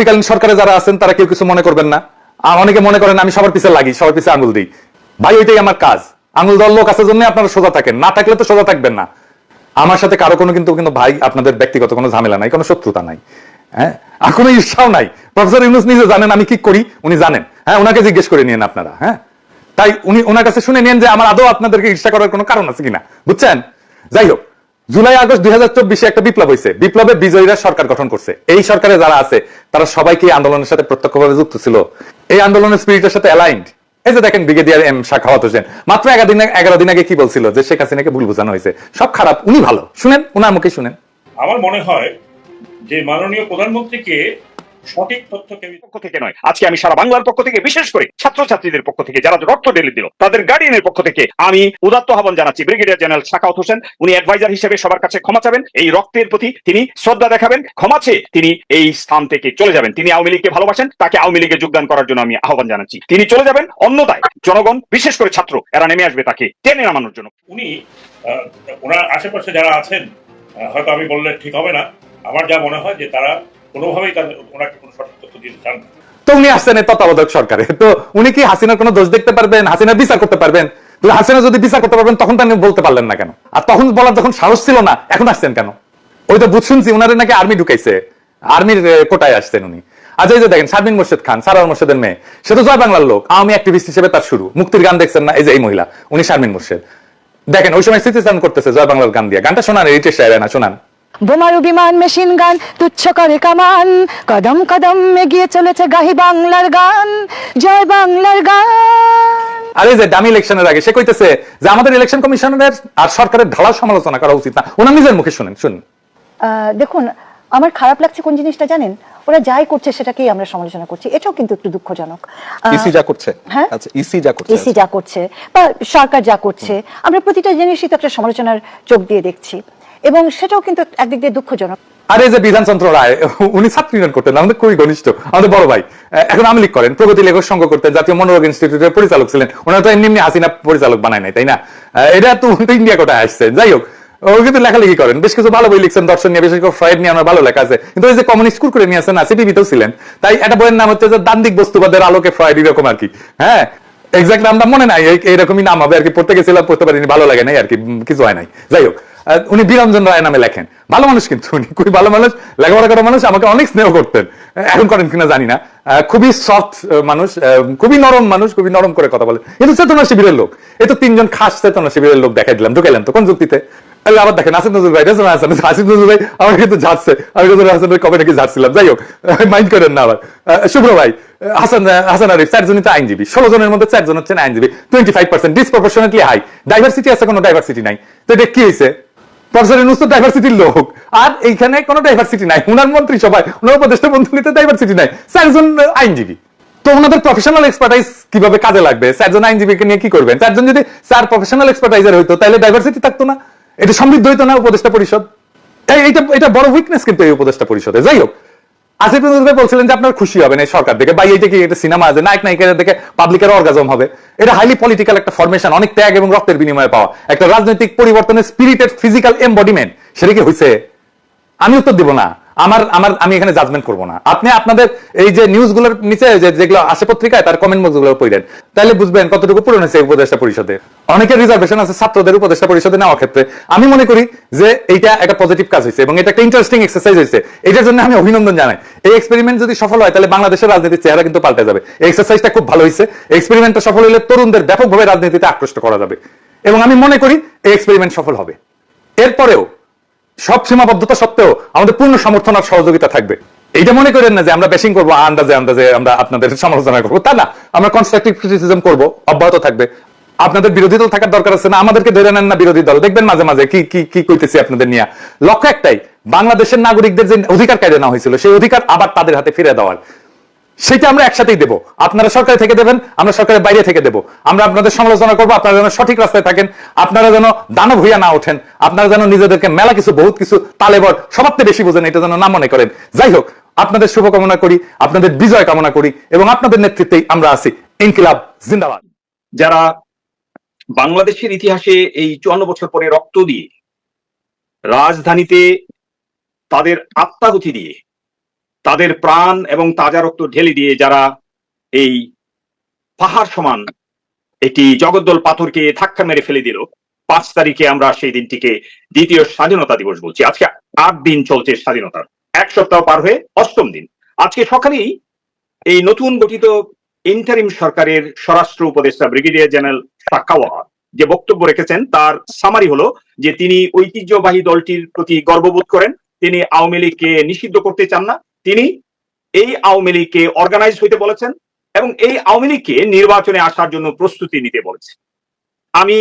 অন্তর্বর্তীকালীন সরকারে যারা আছেন, তারা কেউ কিছু মনে করবেন না। আর অনেকে মনে করেন, আমি সবার পিছে লাগি, সবার পিছে আঙুল দিই। ভাই, ওইটাই আমার কাজ। আঙুল দেওয়ার লোক আছে জন্য আপনারা সোজা থাকেন। না থাকলে তো সোজা থাকবেন না। আমার সাথে কারও কোনো কিন্তু কিন্তু ভাই, আপনাদের ব্যক্তিগত কোনো ঝামেলা নাই, কোনো শত্রুতা নাই। হ্যাঁ? আর কোনো ঈর্ষাও নাই। প্রফেসর ইউনুস নিজে জানেন আমি কি করি, উনি জানেন। হ্যাঁ ওনাকে জিজ্ঞেস করে নিন আপনারা হ্যাঁ? তাই উনি, ওনার কাছে শুনে নিন যে আমার আদৌ আপনাদেরকে ঈর্ষা করার কোনো কারণ আছে কিনা। বুঝছেন? যাই হোক জুলাই, আগস্ট দুই হাজার চব্বিশে একটা বিপ্লব হয়েছে বিপ্লবে বিজয়ীরা সরকার গঠন করছে। এই সরকারে যারা আছে, তারা সবাইকে আন্দোলনের সাথে প্রত্যক্ষভাবে যুক্ত ছিল। এই আন্দোলনের স্পিরিটের সাথে অ্যালাইন্ড এই যে দেখেন ব্রিগেডিয়ার এম শাখাওয়াত হোসেন। মাত্র এগারো দিন এগারো দিন আগে কি বলছিল যে শেখ হাসিনাকে ভুল বোঝানো হয়েছে? সব খারাপ, উনি ভালো। শুনেন, উনার মুখে শুনেন। আমার মনে হয় যে মাননীয় প্রধানমন্ত্রীকে সঠিক তথ্য কেউ পক্ষ থেকে নয়। আজকে আমি সারা বাংলার পক্ষ থেকে বিশেষ করে ছাত্রছাত্রীদের পক্ষ থেকে যারা রক্ত ঢেলে দিল তাদের গার্ডিয়ানের পক্ষ থেকে আমি উদাত্ত আহ্বান জানাচ্ছি। ব্রিগেডিয়ার জেনারেল শাকাউত হোসেন উনি অ্যাডভাইজার হিসেবে সবার কাছে ক্ষমা চাবেন। এই রক্তের প্রতি তিনি শ্রদ্ধা দেখাবেন। ক্ষমা চেয়ে তিনি এই স্থান থেকে চলে যাবেন। তিনি আওয়ামী লীগকে ভালোবাসেন। তাকে আওয়ামী লীগে যোগদান করার জন্য আমি আহ্বান জানাচ্ছি। তিনি চলে যাবেন। অন্যদায় জনগণ বিশেষ করে ছাত্র এরা নেমে আসবে তাকে টেনে নামানোর জন্য। উনি ওনার আশেপাশে যারা আছেন হয়তো আমি বললে ঠিক হবে না। আমার যা মনে হয় যে তারা কোনোভাবেই তাদের ওনাকে কোনো সঠিক তথ্য দিতে চান তো উনি আসছেন তত্ত্বাবধায়ক সরকারে। তো উনি কি হাসিনার কোনো দোষ দেখতে পারবেন? হাসিনার বিচার করতে পারবেন? হাসিনা যদি বিচার করতে পারবেন, তখন বলতে পারলেন না কেন? আর তখন বলার যখন সাহস ছিল না, এখন আসছেন কেন? ওই তো শুনছি, উনারে নাকি আর্মি ঢুকাইছে। আর্মির কোটায় আসছেন উনি। আজ এই যে দেখেন, শারমিন মোর্শেদ খান সারার মোর্শেদের মেয়ে। সে তো জয় বাংলার লোক, আওয়ামী অ্যাক্টিভিস্ট হিসেবে তার শুরু। মুক্তির গান দেখছেন না, এই যে এই মহিলা, উনি শারমিন মোর্শেদ। দেখেন, ওই সময় স্মৃতিচারণ করতেছে জয় বাংলার গান দিয়ে। গানটা শোনান রিটেশ না, শোনান। বোমারু বিমান মেশিন গান তুচ্ছ করে কামান। কদম কদম এগিয়ে চলেছে গাহি বাংলার গান। জয় বাংলার গান। আরে যে দামি ইলেকশনের আগে সে কইতেছে যে আমাদের ইলেকশন কমিশনের আর সরকারের ঢালাও সমালোচনা করা উচিত না। ওনার নিজের মুখে শুনেন শুনুন। দেখুন আমার খারাপ লাগছে কোন জিনিসটা জানেন? ওরা যাই করছে সেটাকেই আমরা সমালোচনা করছি। এটাও কিন্তু একটু দুঃখজনক। ইসি যা করছে। হ্যাঁ? আচ্ছা ইসি যা করছে এসি যা করছে বা সরকার যা করছে। আমরা প্রতিটা জিনিসই তো একটা সমালোচনার চোখ দিয়ে দেখছি। এবং সেটাও কিন্তু একদিক দিয়ে দুঃখজনক। আরে যে বিধানচন্দ্র রায়, উনি ছাত্র ইউনিয়ন করতেন, আমাদের খুবই ঘনিষ্ঠ, আমাদের বড় ভাই। এখন আমি লিখ করেন, প্রগতি লেখক সংঘ করতেন, জাতীয় মনোরোগ ইনস্টিটিউটের পরিচালক ছিলেন। ওনারা তো এমনি এমনি হাসিনা পরিচালক বানায় নাই, তাই না? এটা তো ইন্ডিয়া কোটায় আসছে যাই হোক। ও কিন্তু লেখালেখি করেন, বেশ কিছু ভালো বই লিখছেন, দর্শন নিয়ে বিশেষ করে ফ্রয়েড নিয়ে আমার ভালো লেখা আছে। কিন্তু ওই যে কমিউনিস্ট কুর করে নিয়ে আসেন না, সিটিভিতেও ছিলেন। তাই একটা বইয়ের নাম হচ্ছে যে দান্দিক বস্তুবাদের আলোকে ফ্রয়েড এরকম আর কি হ্যাঁ? এক্স্যাক্ট নামটা মনে নাই এইরকমই নাম হবে আর কি, পড়তে গেছিলাম, পড়তে পারিনি, ভালো লাগে নাই আর কি কিছু হয় নাই, যাই হোক। উনি বিরঞ্জন রায় নামে লেখেন। ভালো মানুষ কিন্তু, উনি খুবই ভালো মানুষ, লেখাপড়া করা মানুষ, আমাকে অনেক স্নেহ করতেন। এখন করেন কিনা জানি না। খুবই সফট মানুষ খুবই নরম মানুষ, খুবই নরম করে কথা বলে। কিন্তু চেতনা শিবিরের লোক, এই তো তিনজন খাস চেতনা শিবিরের লোক দেখাই দিলাম, ঢুকাইলাম তো, কোন যুক্তিতে? আরে আবার দেখেন, আসিফ নজরুল ভাই রেজন হাসান, আসিফ নজরুল ভাই, আমার কিন্তু ঝাড়ছে। আমি রেজন হাসান কবে নাকি ঝাড়ছিলাম, যাই হোক মাইন্ড করেন না আবার। শুভ্র ভাই হাসান হাসান আরিফ চারজনই তো আইনজীবী, ষোলো জনের মধ্যে চারজন হচ্ছেন আইনজীবী twenty five percent disproportionately high diversity আছে কোনো ডাইভার্সিটি নাই। তো এটা কি হয়েছে উপদেষ্টা আইনজীবী। তো ওনাদের প্রফেশনাল কীভাবে কাজে লাগবে? চারজন আইনজীবীকে নিয়ে কি করবেন? চারজন প্রফেশনাল ডাইভার্সিটি থাকতো না। এটা সমৃদ্ধ হইতো না পরিষদ। এটা বড় উইকনেস কিন্তু এই উপদেষ্টা পরিষদে। যাই হোক আসিফ নজরুল ভাই বলছিলেন যে আপনার খুশি হবেন এই সরকার দেখে। বা এইটা কি এটা সিনেমা আছে, নায়ক নায়িকা দেখে পাবলিকের অর্গাজম হবে। এটা হাইলি পলিটিক্যাল একটা ফরমেশন অনেক ত্যাগ এবং রক্তের বিনিময়ে পাওয়া। একটা রাজনৈতিক পরিবর্তনের স্পিরিটের ফিজিক্যাল এম্বডিমেন্ট সেটা কি হয়েছে আমি উত্তর দিব না। আমার আমার, আমি এখানে জাজমেন্ট করব না। আপনি আপনাদের এই যে নিউজগুলোর নিচে যেগুলো আসে পত্রিকায়, তার কমেন্ট বক্সগুলো পড়েন। তাহলে বুঝবেন কতটুকু পূরণ হয়েছে উপদেষ্টা পরিষদে। অনেকের রিজার্ভেশন আছে ছাত্রদের উপদেষ্টা পরিষদে নেওয়ার ক্ষেত্রে। আমি মনে করি যে এইটা একটা পজিটিভ কাজ হয়েছে এবং এটা একটা ইন্টারেস্টিং এক্সারসাইজ হয়েছে। এটার জন্য আমি অভিনন্দন জানাই। এই এক্সপেরিমেন্ট যদি সফল হয়, তাহলে বাংলাদেশের রাজনীতির চেহারা কিন্তু পাল্টে যাবে। এক্সারসাইজটা খুব ভালো হয়েছে। এক্সপেরিমেন্টটা সফল হলে তরুণদের ব্যাপকভাবে রাজনীতিতে আকৃষ্ট করা যাবে। এবং আমি মনে করি এই এক্সপেরিমেন্ট সফল হবে। এরপরেও সব সীমাবদ্ধতা সত্ত্বেও আমাদের পূর্ণ সমর্থন আর সহযোগিতা থাকবে। এইটা মনে করেন না যে আমরা ব্যাশিং করব আন্দাজে আন্দাজে আমরা আপনাদের সমালোচনা করব। তা না, আমরা কনস্ট্রাকটিভ ক্রিটিসিজম করব, অব্যাহত থাকবে। আপনাদের বিরোধী দল থাকার দরকার আছে না, আমাদেরকে ধরে নেন না বিরোধী দল। দেখবেন মাঝে মাঝে কি কি কি কইতেছি আপনাদের নিয়ে। লক্ষ্য একটাই, বাংলাদেশের নাগরিকদের যে অধিকার কায়দা নেওয়া হয়েছিল, সেই অধিকার আবার তাদের হাতে ফিরে দেওয়ার। সেটা আমরা একসাথেই দেবো। আপনারা সরকারে থেকে দেবেন, আমরা সরকারের বাইরে থেকে দেবো। আমরা আপনাদের সমালোচনা করব, আপনারা যেন সঠিক রাস্তায় থাকেন, আপনারা যেন দানব হইয়া না ওঠেন, আপনারা যেন নিজেদেরকে মেলা কিছু, বহুত কিছু, তালেবর সবার বেশি বোঝেন, এটা যেন না মনে করেন। যাই হোক, আপনাদের শুভকামনা করি, আপনাদের বিজয় কামনা করি, এবং আপনাদের নেতৃত্বেই আমরা আছি। ইনকিলাব, জিন্দাবাদ। যারা বাংলাদেশের ইতিহাসে এই চুয়ান্ন বছর পরে রক্ত দিয়ে রাজধানীতে তাদের আত্মাহুতি দিয়ে তাদের প্রাণ এবং তাজা রক্ত ঢেলে দিয়ে যারা এই পাহাড় সমান একটি জগদ্দল পাথরকে ধাক্কা মেরে ফেলে দিল, পাঁচ তারিখে আমরা সেই দিনটিকে দ্বিতীয় স্বাধীনতা দিবস বলছি। আজকে আট দিন চলছে স্বাধীনতার এক সপ্তাহ পার হয়ে অষ্টম দিন। আজকে সকালেই এই নতুন গঠিত ইন্টারিম সরকারের স্বরাষ্ট্র উপদেষ্টা ব্রিগেডিয়ার জেনারেল সাক্কাওয়া যে বক্তব্য রেখেছেন, তার সামারি হলো যে তিনি ঐতিহ্যবাহী দলটির প্রতি গর্ববোধ করেন। তিনি আওয়ামী লীগকে নিষিদ্ধ করতে চান না। তিনি এই আওয়ামী লীগকে অর্গানাইজ হইতে বলেছেন এবং এই আওয়ামী লীগকে নির্বাচনে আসার জন্য প্রস্তুতি নিতে বলেছে। আমি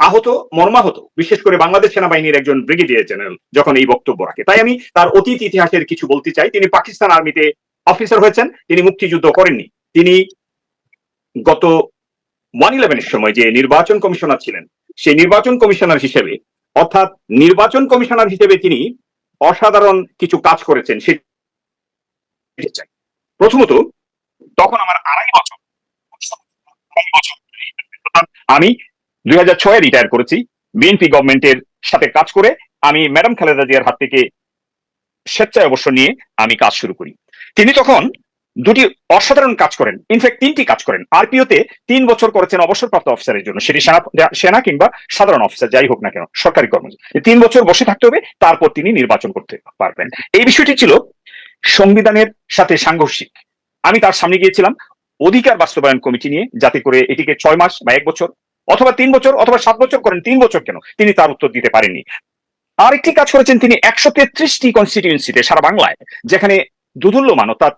আহত, মর্মাহত, বিশেষ করে বাংলাদেশ সেনাবাহিনীর একজন ব্রিগেডিয়ার জেনারেল যখন এই বক্তব্য রাখে। তাই আমি তার অতীত ইতিহাসের কিছু বলতে চাই। তিনি পাকিস্তান আর্মিতে অফিসার হয়েছেন। তিনি মুক্তিযুদ্ধ করেননি। তিনি গত ওয়ান ইলেভেনের সময় যে নির্বাচন কমিশনার ছিলেন, সেই নির্বাচন কমিশনার হিসেবে, অর্থাৎ নির্বাচন কমিশনার হিসেবে তিনি অসাধারণ কিছু কাজ করেছেন, সেটি চাই। প্রথমত, তখন আমার আড়াই বছর আমি দুই হাজার ছয়ে রিটায়ার করেছি। বিএনপি গভর্নমেন্টের সাথে কাজ করে আমি ম্যাডাম খালেদা জিয়ার হাত থেকে স্বেচ্ছায় অবসর নিয়ে আমি কাজ শুরু করি। তিনি তখন দুটি অসাধারণ কাজ করেন। ইনফ্যাক্ট তিনটি কাজ করেন। আরপিওতে তিন বছর করেছেন অবসরপ্রাপ্ত অফিসারের জন্য। সেটি সেনা কিংবা সাধারণ অফিসার যাই হোক না কেন, সরকারি কর্মচারী। তিন বছর বসে থাকতে হবে, তারপর তিনি নির্বাচন করতে পারবেন। এই বিষয়টি ছিল সংবিধানের সাথে সাংঘর্ষিক। আমি তার সামনে গিয়েছিলাম অধিকার বাস্তবায়ন কমিটি নিয়ে, যাতে করে এটিকে ছয় মাস বা এক বছর অথবা তিন বছর অথবা সাত বছর করেন, তিন বছর কেন? তিনি তার উত্তর দিতে পারেননি। আরেকটি কাজ করেছেন তিনি একশো তেত্রিশটি কনস্টিটিউয়েন্সিতে সারা বাংলায়, যেখানে দুদুল্যমান অর্থাৎ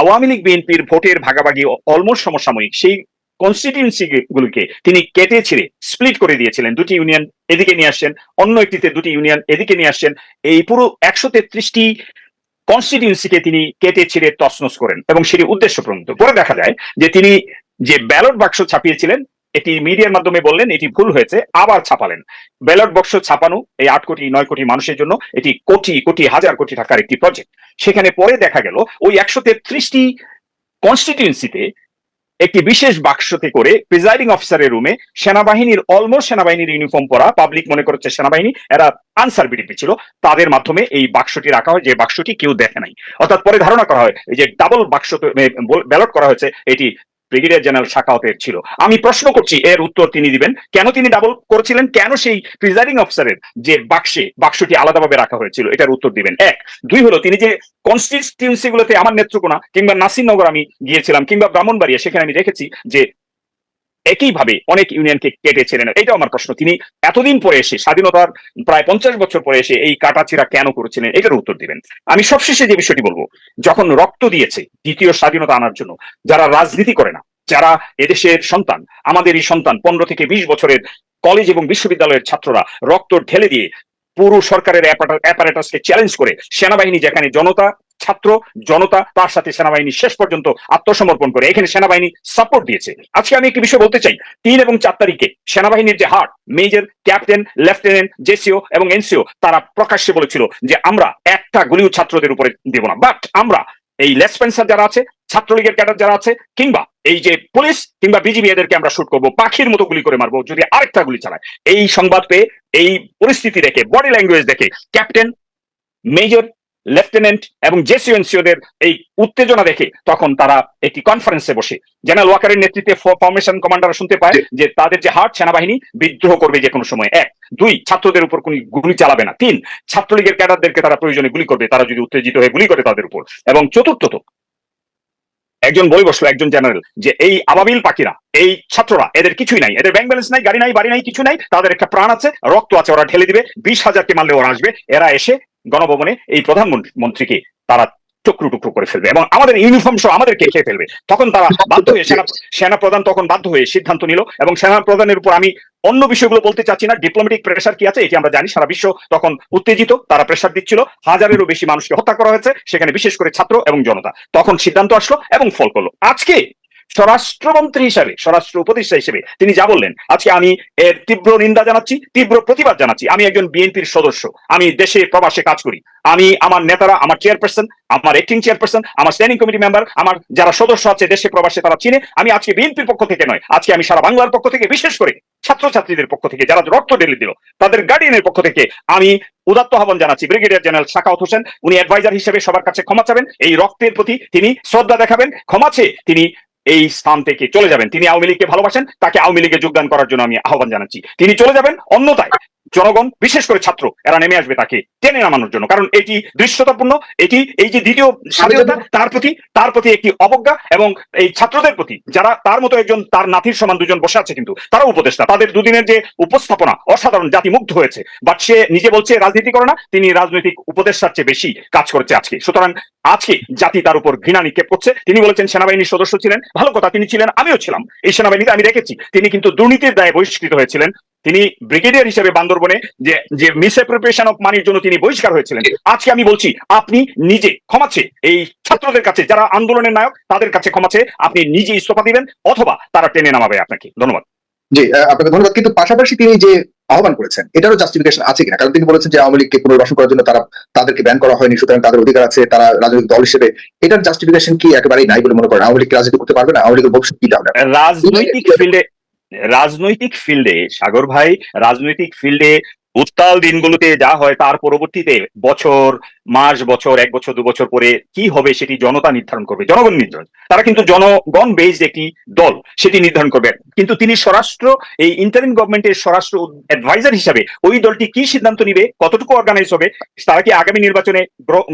আওয়ামী লীগ, বিএনপির ভোটের ভাগাভাগি অলমোস্ট সমসাময়িক, সেই কনস্টিটিউয়েন্সি গুলিকে তিনি কেটে ছিঁড়ে স্প্লিট করে দিয়েছিলেন। দুটি ইউনিয়ন এদিকে নিয়ে আসছেন, অন্য একটিতে দুটি ইউনিয়ন এদিকে নিয়ে আসছেন। এই পুরো একশো তেত্রিশটি কনস্টিটিউয়েন্সিকে তিনি কেটে ছিঁড়ে তসনস করেন এবং সেটি উদ্দেশ্য প্রণীত পরে দেখা যায় যে তিনি যে ব্যালট বাক্স ছাপিয়েছিলেন, এটি মিডিয়ার মাধ্যমে বললেন এটি ভুল হয়েছে, আবার ছাপালেন। ব্যালট বক্স ছাপানো এই আট কোটি, নয় কোটি মানুষের জন্য এটি কোটি কোটি, হাজার কোটি টাকার একটি প্রজেক্ট সেখানে পরে দেখা গেল ওই একশো তেত্রিশটি কনস্টিটিউয়েন্সিতে একটি বিশেষ বাক্সতে করে প্রিজাইডিং অফিসারের রুমে সেনাবাহিনীর অলমোস্ট সেনাবাহিনীর ইউনিফর্ম পরা পাবলিক মনে করছে সেনাবাহিনী, এরা আনসার বিডিপি ছিল। তাদের মাধ্যমে এই বাক্সটি রাখা হয়, যে বাক্সটি কেউ দেখে নাই। অর্থাৎ পরে ধারণা করা হয়, এই যে ডাবল বাক্স ব্যালট করা হয়েছে, এটি ব্রিগেডিয়ার জেনারেল শাখাওয়াতের ছিল। আমি প্রশ্ন করছি, এর উত্তর তিনি দিবেন। কেন তিনি ডাবল করেছিলেন? কেন সেই প্রিজাইডিং অফিসারের যে বাক্সে, বাক্সটি আলাদাভাবে রাখা হয়েছিল, এটার উত্তর দিবেন। এক। দুই হলো, তিনি যে কনস্টিটিউন্সি গুলোতে আমার নেত্রকোনা কিংবা নাসিরনগর আমি গিয়েছিলাম, কিংবা ব্রাহ্মণবাড়িয়া, সেখানে আমি দেখেছি যে একইভাবে অনেক ইউনিয়নকে কেটেছিলেন এটাও আমার প্রশ্ন। তিনি এতদিন পরে এসে, স্বাধীনতার প্রায় পঞ্চাশ বছর পরে এসে এই কাটাছিরা কেন করেছিলেন, এটার উত্তর দিবেন। আমি সবশেষে যে বিষয়টি বলব, যখন রক্ত দিয়েছে দ্বিতীয় স্বাধীনতা আনার জন্য, যারা রাজনীতি করে না, যারা এদেশের সন্তান, আমাদের এই সন্তান, পনেরো থেকে বিশ বছরের কলেজ এবং বিশ্ববিদ্যালয়ের ছাত্ররা রক্ত ঢেলে দিয়ে পুরো সরকারের অ্যাপারেটাসকে চ্যালেঞ্জ করে সেনাবাহিনী যেখানে জনতা ছাত্র, জনতা, তার সাথে সেনাবাহিনী শেষ পর্যন্ত আত্মসমর্পণ করে এখানে সেনাবাহিনী সাপোর্ট দিয়েছে। আজকে আমি একটি বিষয় বলতে চাই। তিন এবং চার তারিখে সেনাবাহিনীর যে হার্ট মেজর, ক্যাপ্টেন, লেফটেন্যান্ট, জেসিও এবং এনসিও, তারা প্রকাশ্যে বলেছিল যে আমরা একটা গুলিও ছাত্রদের উপরে দেব না। বাট আমরা এই লেসপেন্সার যারা আছে, ছাত্রলীগের ক্যাডার যারা আছে, কিংবা এই যে পুলিশ কিংবা বিজিবি এদেরকে আমরা শুট করব, পাখির মতো গুলি করে মারবো যদি আরেকটা গুলি চালায়। এই সংবাদ পেয়ে, এই পরিস্থিতি দেখে বডি ল্যাঙ্গুয়েজ দেখে ক্যাপ্টেন মেজর লেফটেন্যান্ট এবং জেসিওএনসিওদের এই উত্তেজনা দেখে তখন তারা একটি কনফারেন্সে বসে। জেনারেল ওয়াকারের নেতৃত্বে ফর্মেশন কমান্ডার শুনতে পায় যে তাদের যে হার্ট সেনাবাহিনী বিদ্রোহ করবে যে কোনো সময়। এক। দুই ছাত্রদের উপর কোন গুলি চালাবে না। তিন ছাত্রলীগের ক্যাডারদেরকে তারা প্রয়োজনে গুলি করবে। তারা যদি উত্তেজিত হয়ে গুলি করে তাদের উপর। এবং চতুর্থত একজন বই বসল, একজন জেনারেল যে এই আবাবিল পাখিরা, এই ছাত্ররা, এদের কিছুই নাই। এদের ব্যাংক ব্যালেন্স নাই, গাড়ি নাই, বাড়ি নাই, কিছু নাই, তাদের একটা প্রাণ আছে, রক্ত আছে, ওরা ঢেলে দিবে, বিশ হাজারকে মারলে ওরা আসবে। এরা এসে গণভবনে এই প্রধানমন্ত্রীকে তারা টুকরো টুকরো করে ফেলবে এবং আমাদের ইউনিফর্ম সহ আমাদেরকে খেয়ে ফেলবে। তখন তারা বাধ্য হয়ে সেনা সেনা প্রধান তখন বাধ্য হয়ে সিদ্ধান্ত নিল এবং সেনা প্রধানের উপর আমি অন্য বিষয়গুলো বলতে চাচ্ছি না। ডিপ্লোমেটিক প্রেশার কি আছে? এটি আমরা জানি সারা বিশ্ব তখন উত্তেজিত তারা প্রেশার দিচ্ছিল। হাজারেরও বেশি মানুষকে হত্যা করা হয়েছে সেখানে বিশেষ করে ছাত্র এবং জনতা। তখন সিদ্ধান্ত আসলো এবং ফল করল। আজকে স্বরাষ্ট্রমন্ত্রী হিসাবে, স্বরাষ্ট্র উপদেষ্টা হিসেবে তিনি যা বললেন, আজকে আমি এর তীব্র নিন্দা জানাচ্ছি, তীব্র প্রতিবাদ জানাচ্ছি। আমি একজন বিএনপির সদস্য, আমি দেশে প্রবাসে কাজ করি। আমি আমার নেতারা, আমার চেয়ারপারসন, আমার অ্যাক্টিং চেয়ারপারসন, আমার স্ট্যান্ডিং কমিটি মেম্বার আমার যারা সদস্য আছে দেশে প্রবাসে তারা চিনে, আমি আজকে বিএনপির পক্ষ থেকে নয়, আজকে আমি সারা বাংলার পক্ষ থেকে, বিশেষ করে ছাত্রছাত্রীদের পক্ষ থেকে, যারা রক্ত ঢেলে দিল, তাদের গার্ডিয়ানের পক্ষ থেকে আমি উদাত্ত আহ্বান জানাচ্ছি। ব্রিগেডিয়ার জেনারেল শাকাউত হোসেন, উনি অ্যাডভাইজার হিসেবে সবার কাছে ক্ষমা চাবেন। এই রক্তের প্রতি তিনি শ্রদ্ধা দেখাবেন। ক্ষমা চেয়ে তিনি এই স্থান থেকে চলে যাবেন। তিনি আওয়ামী লীগকে ভালোবাসেন, তাকে আওয়ামী লীগে যোগদান করার জন্য আমি আহ্বান জানাচ্ছি। তিনি চলে যাবেন অন্যতায় জনগণ, বিশেষ করে ছাত্র, এরা নেমে আসবে তাকে টেনে নামানোর জন্য। কারণ এটি দৃশ্যতাপূর্ণ, এটি, এই যে দ্বিতীয় স্বাধীনতা, তার প্রতি তার প্রতি একটি অবজ্ঞা এবং এই ছাত্রদের প্রতি, যারা তার মতো একজন, তার নাতির সমান দুজন বসে আছে কিন্তু, তারা উপদেষ্টা। তাদের দুদিনের যে উপস্থাপনা, অসাধারণ, জাতি মুগ্ধ হয়েছে। বাট সে নিজে বলছে, রাজনীতি করে না, তিনি রাজনৈতিক উপদেষ্টার চেয়ে বেশি কাজ করছে আজকে। সুতরাং আজকে জাতি তার উপর ঘৃণা নিক্ষেপ করছে। তিনি বলেছেন, সেনাবাহিনীর সদস্য ছিলেন, ভালো কথা, তিনি ছিলেন, আমিও ছিলাম। এই সেনাবাহিনীতে আমি দেখেছি, তিনি কিন্তু দুর্নীতির দায়ে বহিষ্কৃত হয়েছিলেন। তিনি ব্রিগেডিয়ার হিসেবে বান্দরবনে যে যে মিসঅ্যাপ্রোপ্রিয়েশন অফ মানির জন্য তিনি বহিষ্কার হয়েছিলেন আজকে আমি বলছি আপনি নিজে ক্ষমা চেয়ে এই ছাত্রদের কাছে যারা আন্দোলনের নায়ক তাদের কাছে ক্ষমা চেয়ে আপনি নিজে ইস্তফা দিবেন অথবা তারা টেনে নামাবে আপনাকে। ধন্যবাদ। জি আপনাকে ধন্যবাদ। কিন্তু পাশাপাশি তিনি যে আহ্বান করেছেন এটারও জাস্টিফিকেশন আছে কিনা? কারণ তিনি বলেছেন যে আওয়ামী লীগকে পুনর্বাসন করার জন্য তারা তাদেরকে ব্যান করা হয়নি সুতরাং তাদের অধিকার আছে তারা রাজনৈতিক দল হিসেবে। এটার জাস্টিফিকেশন কি একেবারেই নাই বলে মনে করেন? আওয়ামী লীগ রাজনীতি করতে পারবে না? আওয়ামী লীগের ভবিষ্যৎ কি রাজনৈতিক ফিল্ডে রাজনৈতিক ফিল্ডে সাগর ভাই রাজনৈতিক ফিল্ডে উত্তাল দিনগুলোতে যা হয় তার পরবর্তীতে বছর মাস, বছর, এক বছর, দু বছর পরে কি হবে সেটি জনতা নির্ধারণ করবে। জনগণ নির্ধারণ। তারা কিন্তু জনগণ বেসড একটি দল, সেটি নির্ধারণ করবে। কিন্তু তিনি স্বরাষ্ট্র, এই ইন্টারিম গভর্নমেন্টের স্বরাষ্ট্র অ্যাডভাইজার হিসাবে ওই দলটি কি সিদ্ধান্ত নিবে, কতটুকু অর্গানাইজ হবে, তারা কি আগামী নির্বাচনে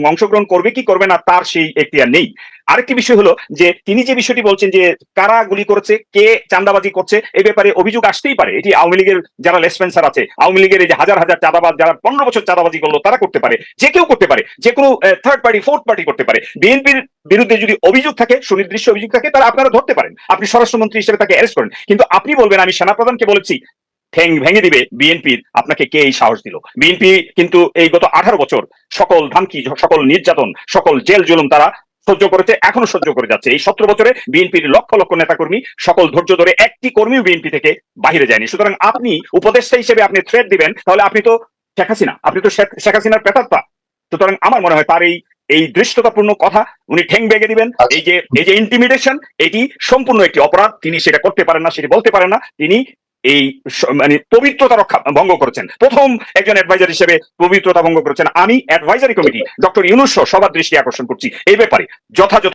অংশগ্রহণ করবে, কি করবে না, তার সেই এখতিয়ার নেই। আরেকটি বিষয় হলো যে, তিনি যে বিষয়টি বলছেন যে, কারা গুলি করেছে, কে চাঁদাবাজি করছে এই ব্যাপারে অভিযোগ আসতেই পারে। এটি আওয়ামী লীগের যারা লেসপেন্সার আছে, আওয়ামী লীগের এই যে হাজার হাজার চাঁদাবাজ, যারা পনেরো বছর চাঁদাবাজি করল, তারা করতে পারে। যে কেউ করতে পারে। যে কোনো থার্ড পার্টি ফোর্থ পার্টি করতে পারে। বিএনপির বিরুদ্ধে যদি অভিযোগ থাকে, সুনির্দিষ্ট অভিযোগ থাকে, তারা আপনারা ধরতে পারেন। আপনি স্বরাষ্ট্রমন্ত্রী হিসেবে তাকে অ্যারেস্ট করেন। কিন্তু আপনি বলবেন, আমি সেনাপ্রধানকে বলেছি, ঠ্যাং ভেঙে দিবে বিএনপির। আপনাকে কে এই সাহস দিল? বিএনপি কিন্তু এই গত আঠারো বছর সকল ধামকি, সকল নির্যাতন, সকল জেল জুলুম তারা সহ্য করেছে, এখনও সহ্য করে যাচ্ছে। এই সতেরো বছরে বিএনপির লক্ষ লক্ষ নেতাকর্মী, সকল ধৈর্য ধরে একটি কর্মীও বিএনপি থেকে বাহিরে যায়নি। সুতরাং আপনি উপদেষ্টা হিসেবে আপনি থ্রেট দিবেন, তাহলে আপনি তো শেখ হাসিনা, আপনি তো শেখ হাসিনার পেতাত্তা সুতরাং আমার মনে হয় তার এই এই দৃষ্টতাপূর্ণ কথা উনি ঠেং বেগে দিবেন। এই যে এই যে ইন্টিমিডেশন এটি সম্পূর্ণ একটি অপরাধ। তিনি সেটা করতে পারেন না সেটি বলতে পারেন না। তিনি এই মানে পবিত্রতা রক্ষা ভঙ্গ করেছেন। প্রথম একজন অ্যাডভাইজার হিসেবে পবিত্রতা ভঙ্গ করেছেন। আমি অ্যাডভাইজারি কমিটি ডক্টর ইউনুস সবার দৃষ্টি আকর্ষণ করছি। এই ব্যাপারে যথাযথ